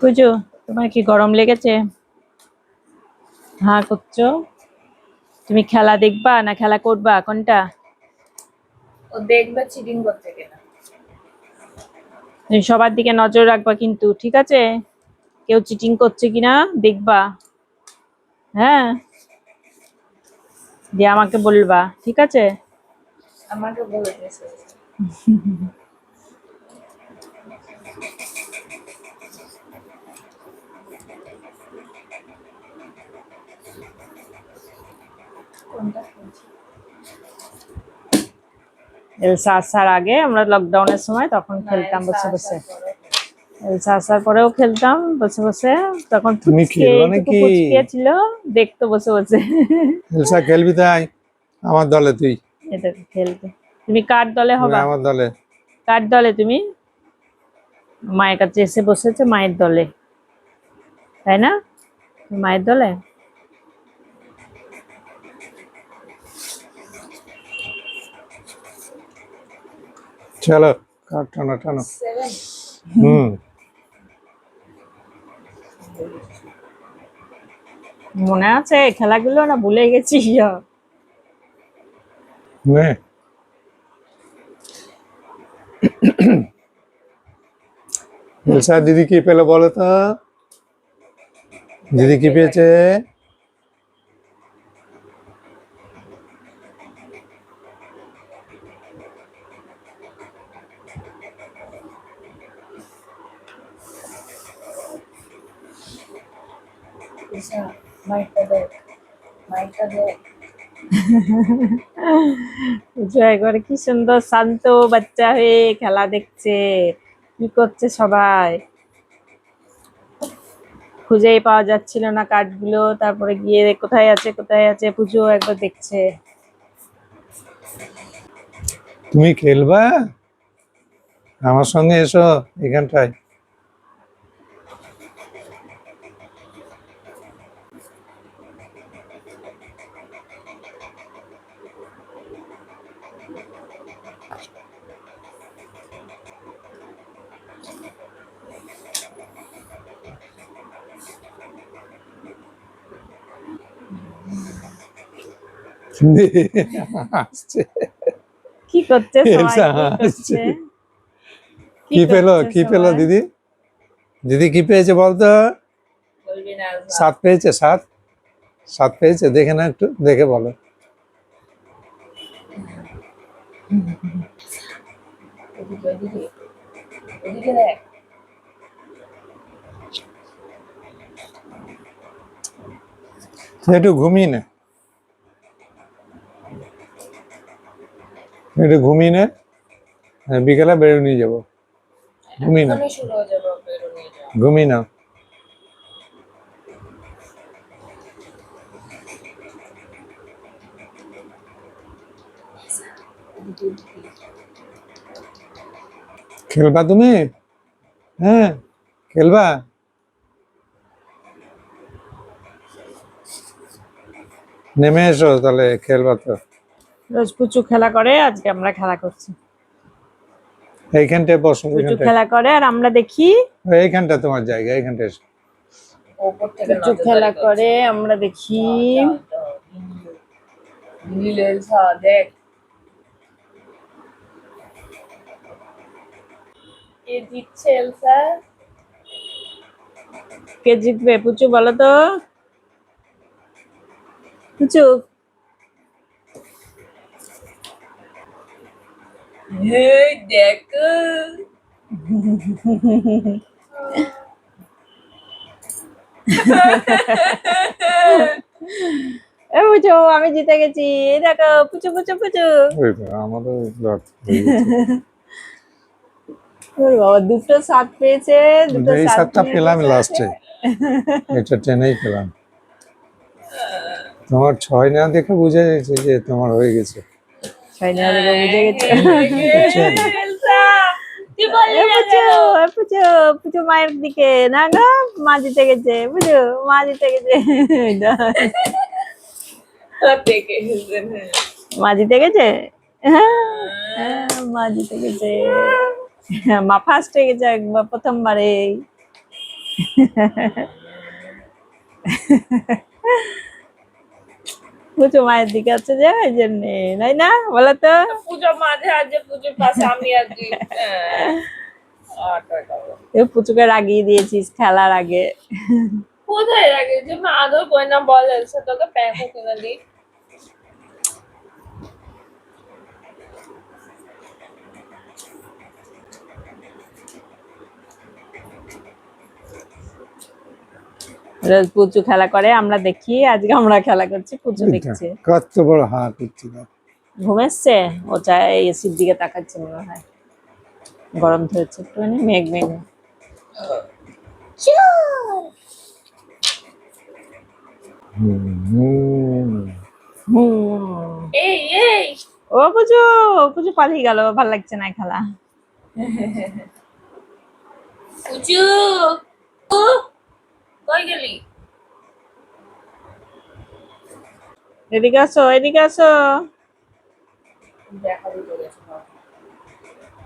পুজো তোমার কি গরম লেগেছে? হ্যাঁ করছ? তুমি খেলা দেখবা না খেলা করবা? কোনটা? ও দেখবে চিটিং করতে তুমি সবার দিকে নজর রাখবা কিন্তু ঠিক আছে? কেউ চিটিং করছে কিনা দেখবা। হ্যাঁ? দিয়ে আমাকে বলবা ঠিক আছে? আমাকে বলে দিয়েছে কোনটা শুনছি? এলসা আসার আগে আমরা লকডাউনের সময় তখন খেলতাম বসে বসে। এলসা আসার পরেও খেলতাম বসে বসে। তখন তুমি ফুচকে নাকি? ছিল দেখতো বসে বসে। এলসা খেলবি তাই? আমার দলে তুই। এটা খেলতে তুমি কার দলে হবা? আমার দলে। কার দলে তুমি? মায়ের কাছে এসে বসেছে মায়ের দলে। তাই না? মায়ের দলে? চলো কার টানো টানো হুম মনে আছে? খেলাগুলো না ভুলে গেছি নে। এলসা দিদি কি পেল বলো তো? দিদি কি পেয়েছে? একবারে কি সুন্দর শান্ত বাচ্চা হয়ে খেলা দেখছে কি করছে সবাই? খুঁজেই পাওয়া যাচ্ছিল না কার্ডগুলো তারপরে গিয়ে কোথায় আছে কোথায় আছে পুজো একবার দেখছে। তুমি খেলবা? আমার সঙ্গে এসো এখানটায়। কি করছে কি পেল কি পেল দিদি? দিদি কি পেয়েছে বলতো? সাত পেয়েছে সাত? সাত পেয়েছে দেখে না একটু দেখে বলো। একটু ঘুমিয়ে নে। একটু ঘুমিয়ে নে। হ্যাঁ, বিকেলে বেরো নিয়ে যাব। ঘুমিয়ে না। ঘুমিয়ে না খেলবা তুমি? হ্যাঁ খেলবা? নেমে এসো তাহলে খেলবা তো। রোজ পুচু খেলা করে আজকে আমরা খেলা করছি। এইখানটায় বসো পুচু খেলা করে আর আমরা দেখি এইখানটা তোমার জায়গা এইখানটা এসো। পুচু খেলা করে আমরা দেখি। দেখ কে জিতছে এলসা কে জিতবে? পুচু বলো তো। পুচু। এই দেখো। এ পুচু আমি জিতে গেছি। এই দেখো পুচু পুচু পুচু। গেছে। ওরে বাবা দুটো সাত পেয়েছে দুটো এই সাতটা পেলাম লাস্টে এটা টেনেই পেলাম। তোমার ছয় না দেখে বুঝে গেছে যে তোমার হয়ে গেছে। মায়ের দিকে না গো মা জিতে গেছে পুচু মা জিতে গেছে দেখে। মা জিতে গেছে মা জিতে গেছে মা ফার্স্ট হয়ে গেছে একবার প্রথমবারে পুজো মায়ের দিকে আছে যে ওই জন্যে তাই না? বলো তো। পুজো মাঝে আছে পুজোর পাশে আমি আর তুই হ্যাঁ। পুচুকে রাগিয়ে দিয়েছিস খেলার আগে। কোথায় রাগিয়েছি? যে মা আদর করে না বলে সে তোকে প্যাকও কিনে দিই। রোজ পুচু খেলা করে আমরা দেখি আজকে আমরা খেলা করছি পুচু দেখছে। কত বড় হা করছি ঘুমেচ্ছে ও চায় এসির দিকে তাকাচ্ছে মনে হয়। গরম ধরেছে একটুখানি মেঘ মেঘ। ও পুজু পুজু পালিয়ে গেল ভালো লাগছে না খেলা। পুজো কই গেলি? এদিকে আসো এদিকে আসো।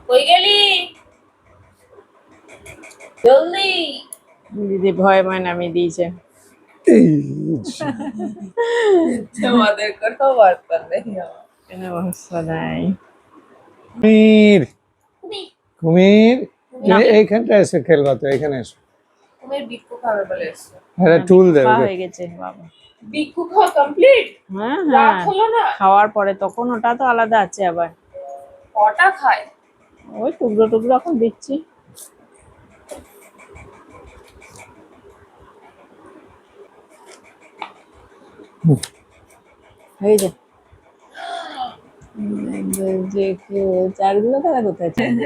কই গেলি? জলদি। দিদি ভয় ভয় নামিয়ে দিয়েছে। তোমাদের কোনো বার্তা নেই আমার। কেন নাই? কুমির। কুমির। এইখানটা এসে খেলবা তো এখানে এসো। তুমি বিক্ষু খাবে বলে এসছো। আরে টুল দেবে। হয়ে গেছে বাবা। বিক্ষু খাওয়া কমপ্লিট হ্যাঁ হ্যাঁ। হলো না? খাওয়ার পরে তখন ওটা তো আলাদা আছে আবার। কটা খায়? ওই টুকরো টুকরো এখন দিচ্ছি। হয়ে যায় যে কেউ চারগুলো তারা কোথায় ছিল?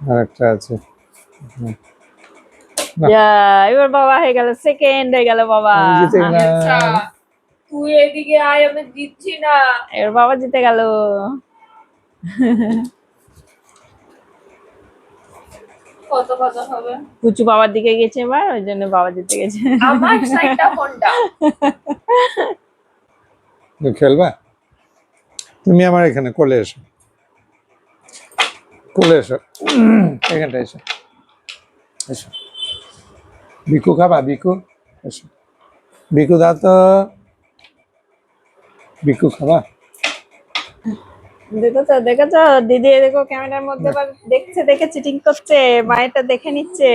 আর আছে। এবার বাবা হয়ে গেল সেকেন্ড হয়ে গেল বাবা। আচ্ছা তুই এদিকে আয় আমি দিচ্ছি না। এবার বাবা জিতে গেল। কত কত হবে? কুচু বাবার দিকে গেছে এবার ওই জন্য বাবা জিতে গেছে। আমার সাইডটা তুমি খেলবা? তুমি আমার এখানে কোলে এসো। কোলে এসো। এখানটা এসো। এসো। বিকু খাবা এসো বিকু দা তো বিকু খাবা? দেখেছ দেখেছ দিদি দেখো ক্যামেরার মধ্যে আবার দেখছে, দেখে চিটিং করছে, মায়েরটা দেখে নিচ্ছে।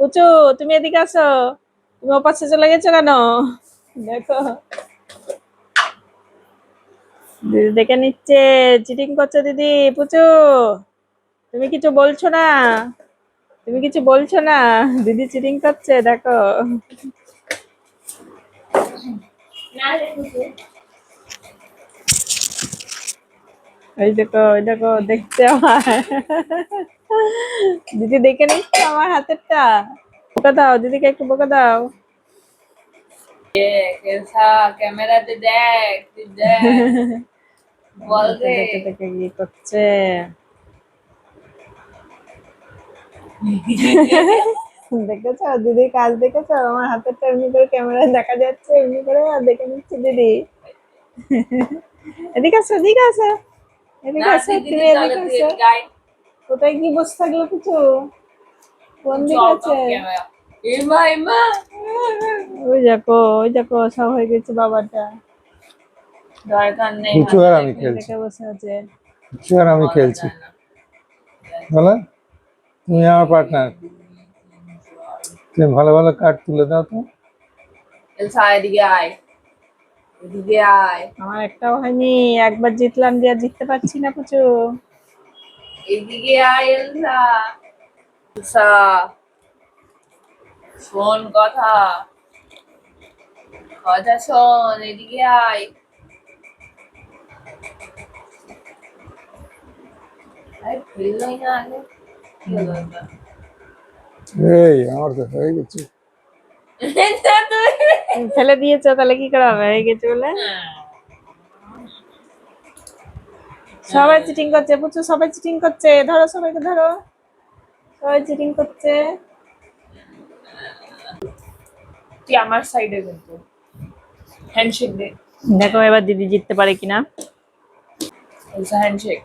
কুচু, তুমি এদিকে আসো। তুমি ওপাশে চলে গেছো কেন? দেখো। দিদি দেখে নিচ্ছে চিটিং করছে দিদি, পুচু। তুমি কিছু বলছো না? তুমি কিছু বলছো না? দিদি চিটিং করছে দেখো। ওই দেখো ওই দেখো দেখছে আমার। দিদি দেখে নিচ্ছে আমার হাতেরটা। বোকা দাও দিদিকে একটু বোকা দাও। ক্যামেরাতে দেখ দেখ। বল রে। দেখে দেখে কি করছে। দেখেছ? দিদির কাজ দেখেছ? আমার হাতেরটা এমনি করে ক্যামেরায় দেখা যাচ্ছে এমনি করে আর দেখে নিচ্ছে দিদি। এদিকে আসো এদিকে আসো। এদিকে আসো তুমি এদিকে তুই আসো। কোথায় কি বসে থাকল কিছু? কোন দিকে আছে? এমা এমা। ওই দেখো ওই দেখো সব হয়ে গেছে বাবাটা। দরকার নেই আর আমি খেলছি। বসে আছে। আর আমি খেলছি। বলো। তুমি আমার পার্টনার তুমি ভালো ভালো কার্ড তুলে দাও তো। এলসা এদিকে আয়। এদিকে আয়। আমার একটাও হয়নি একবার জিতলাম যে আর জিততে পারছি না কিছু এদিকে আয় এলসা। এলসা শোন কথা। কথা শোন এদিকে আয়। আরে ফেললোই না আগে? এই আমার তো হয়ে গেছে। ফেলে দিয়েছ তাহলে কি করা হবে? হয়ে গেছে বলে? সবাই চিটিং করছে পুচু সবাই চিটিং করছে। ধরো সবাইকে ধরো। সবাই চিটিং করছে। তুই আমার সাইডে কিন্তু হ্যান্ডশেক দে। দেখো এবার দিদি জিততে পারে কিনা। হ্যান্ডশেক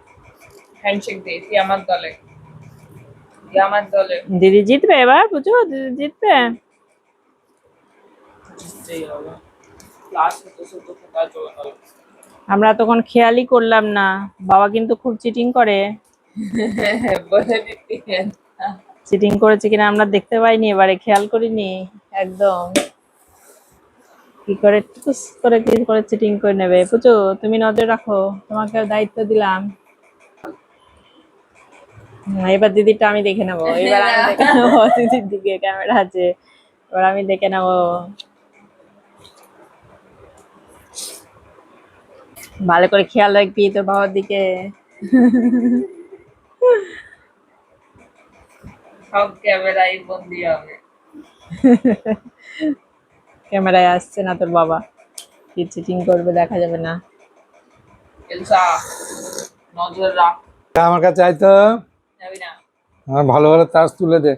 হ্যান্ডশেক দে তুই আমার দলে। আমার দলে। দিদি জিতবে এবার বুঝো? দিদি জিতবে। আমরা তখন খেয়ালই করলাম না। বাবা কিন্তু খুব চিটিং করে। চিটিং করেছে কিনা আমরা দেখতে পাইনি এবারে খেয়াল করিনি একদম। কি করে টুকুস করে কি করে চিটিং করে নেবে? পুচু তুমি নজর রাখো তোমাকে দায়িত্ব দিলাম। এবার দিদিটা আমি দেখে নেব। এবার আমি দেখে নেব দিদির দিকে ক্যামেরা আছে। এবার আমি দেখে নেব। ভালো করে খেয়াল রাখবি তোর বাবার দিকে। সব ক্যামেরাই বন্দি হবে। ক্যামেরায় আসছে না তোর বাবা। কি চিটিং করবে দেখা যাবে না। নজর রাখ। আমার কাছে আয় তো। যাবি না আমার ভালো ভালো তাস তুলে দে।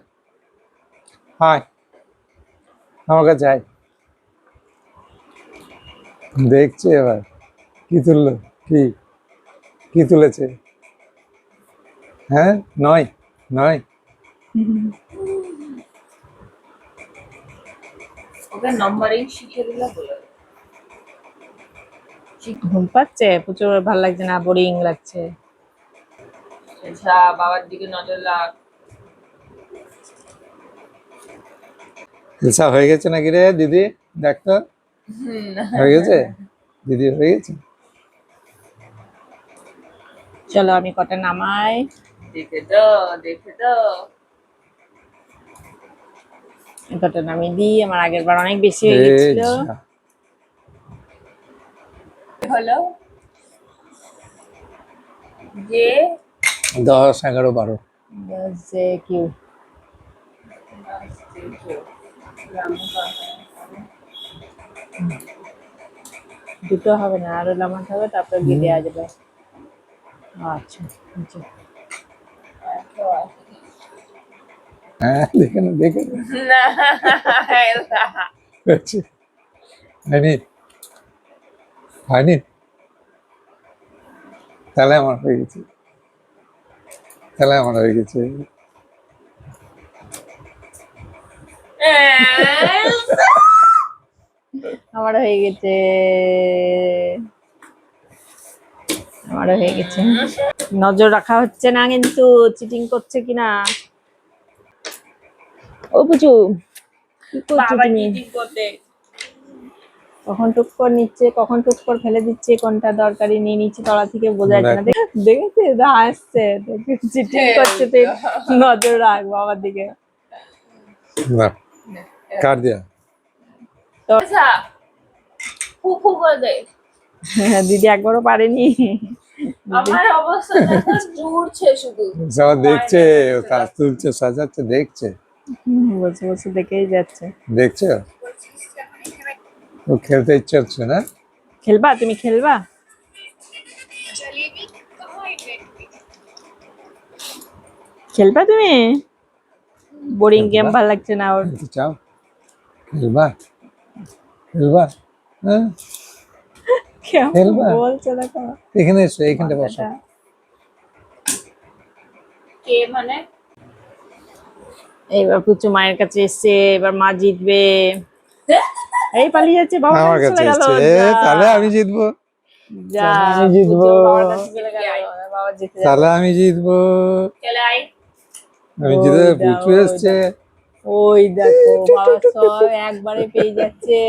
হাই। আমার কাছে আয় দেখছে এবার। কি তুললো? কি? কি তুলেছে? হ্যাঁ নয়। নয়। ওকে নাম্বারিং শিখে দিলে বলে ঘুম পাচ্ছে প্রচুর ভালো লাগছে না বোরিং লাগছে। এলসা বাবার দিকে নজর রাখ। হয়ে গেছে নাকি রে দিদি? দেখ হয়ে গেছে? দিদি হয়ে গেছে? চলো আমি কটা নামাই। দেখে তো দেখে তো। কটা নামিয়ে দিই আমার আগের বার অনেক বেশি হয়ে গেছিল। হলো যে দশ এগারো বারো। যে কিউ। দুটো হবে না আরও লামাতে হবে তারপর গিয়ে দেওয়া যাবে। আচ্ছা আচ্ছা। হ্যাঁ না দেখে না। না হয়নি হয়নি? তাহলে আমার হয়ে গেছে। তাহলে আমার হয়ে গেছে। আমার হয়ে গেছে। আমারও হয়ে গেছে। নজর রাখা হচ্ছে না কিন্তু চিটিং করছে কিনা? ও পুচু কি করছ তুমি? করতে। কখন টুক করে নিচ্ছে কখন টুক করে ফেলে দিচ্ছে কোনটা দরকারি নিয়ে নিচ্ছে তলা থেকে বোঝা যাচ্ছে না। দেখ- দেখেছে দা হাসছে চিটিং করছে তুই নজর রাখ বাবার দিকে। না। কাট দিয়া? এলসা ফু ফু করে দিদি একবারও পারেনি। আমার অবস্থা দেখো জুড়ছে শুধু। সব দেখছে ও কাজ তুলছে সাজাচ্ছে দেখছে। বসে বসে দেখেই যাচ্ছে। দেখছে? খেলতে ইচ্ছে হচ্ছে না? খেলবা? তুমি খেলবা? খেলবা তুমি? বোরিং গেম ভালো লাগছে না ওর। চাও? খেলবা? খেলবা? হ্যাঁ? খেলবা? বলছে দেখো। এখানে এসো এইখানটা বসো। কে মানে? এইবার পুচু মায়ের কাছে এসছে এবার মা জিতবে। এই পালিয়ে যাচ্ছে বাবা আমার কাছে এসছে। তাহলে আমি জিতবো। আমি জিতবো। তাহলে আমি জিতবো। চলে আই আমি জিতে পুচু এসছে ওই দেখো সব একবারে পেয়ে যাচ্ছে।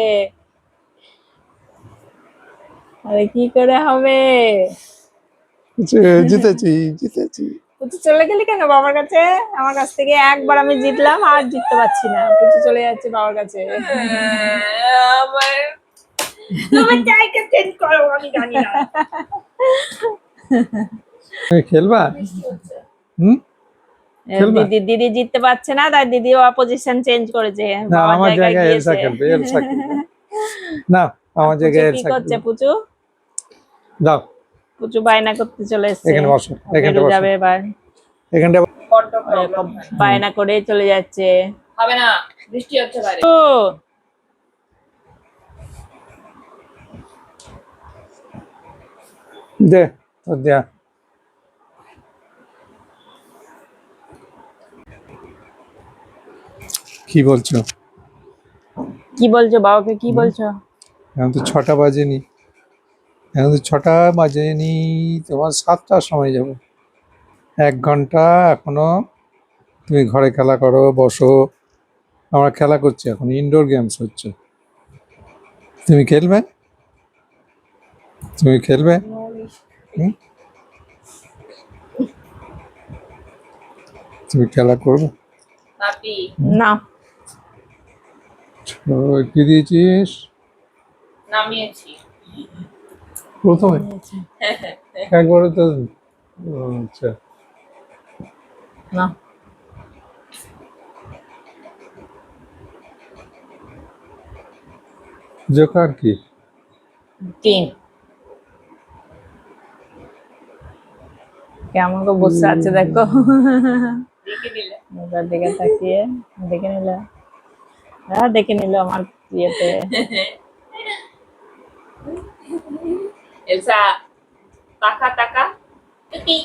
আরে কি করে হবে? জিতেছি জিতেছি। পুচু চলে গেলি কেন বাবার কাছে? আমার কাছ থেকে একবার আমি জিতলাম আর জিততে পারছি না। পুচু চলে যাচ্ছে বাবার কাছে। আমার খেলবা? হুম? দিদি দিদি জিততে পারছে না তাই দিদি পজিশন চেঞ্জ করেছে। না আমার জায়গায় এলসা খেলবে এলসা খেলবে না আমার জায়গায় কি এলসা করছে পুচু দাও। বায়না করতে চলে যাবে বায়না করে চলে যাচ্ছে। হবে না বৃষ্টি হচ্ছে তো কি বলছো? কি বলছো বাবাকে কি বলছো? তো ছটা বাজেনি। এখন তো ছটা বাজেনি তোমার সাতটার সময় যাব। এক ঘণ্টা এখনও তুমি ঘরে খেলা করো বসো। আমরা খেলা করছি এখন ইনডোর গেমস হচ্ছে। তুমি খেলবে? তুমি খেলবে? হুম? তুমি খেলা করবে? না। কি দিয়েছিস? নামিয়েছি। প্রথমে? একবারে তো আচ্ছা। না। জোকার কি? তিন। কেমন করে বসে আছে দেখো। দেখে দিলে দিকে তাকিয়ে দেখে নিল। হ্যাঁ দেখে নিল আমার ইয়েতে। এলসা তাকা তাকা টুকি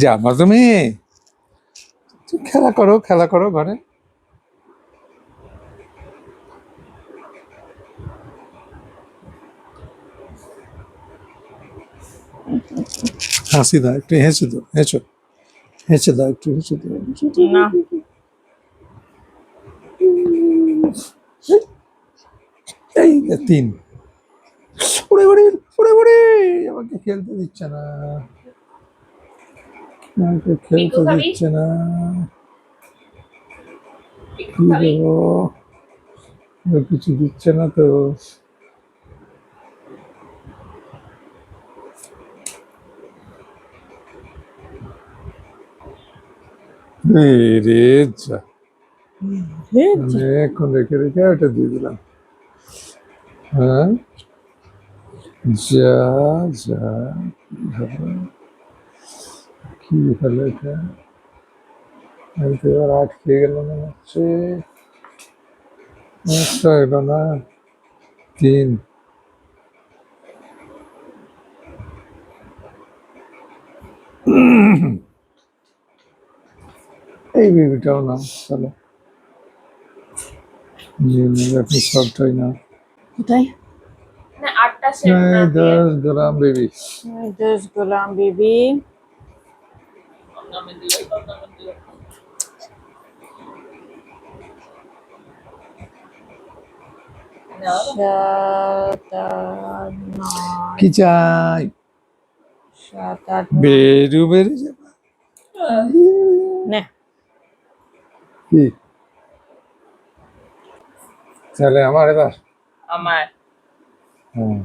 জামা তুমি তুমি খেলা করো খেলা করো ঘরে। হাসি দাও একটু হেসে দাও হেসো। হেসে দাও একটু হেসে দাও। না। এই তিন। ওরে ওরে ওরে ওরে আমাকে খেলতে দিচ্ছে না। আমাকে খেলতে দিচ্ছে না। কি দেবো? কিছু দিচ্ছে না তো। রে যা। অনেকক্ষণ রেখে রেখে ওটা দিয়ে দিলাম। হ্যাঁ? যা কি হলো? এটা? আমি তো এবার আটকে গেল মনে হচ্ছে। এলো না। তিন। এই বেবিটাও না চলো। সবটাই না কোথায়? দশ গ্রাম বেবি। দশ বিবি। কি চাই? সাত আট বেরু বেরু যাবে নে। কি? তাহলে আমার এবার। আমার হুম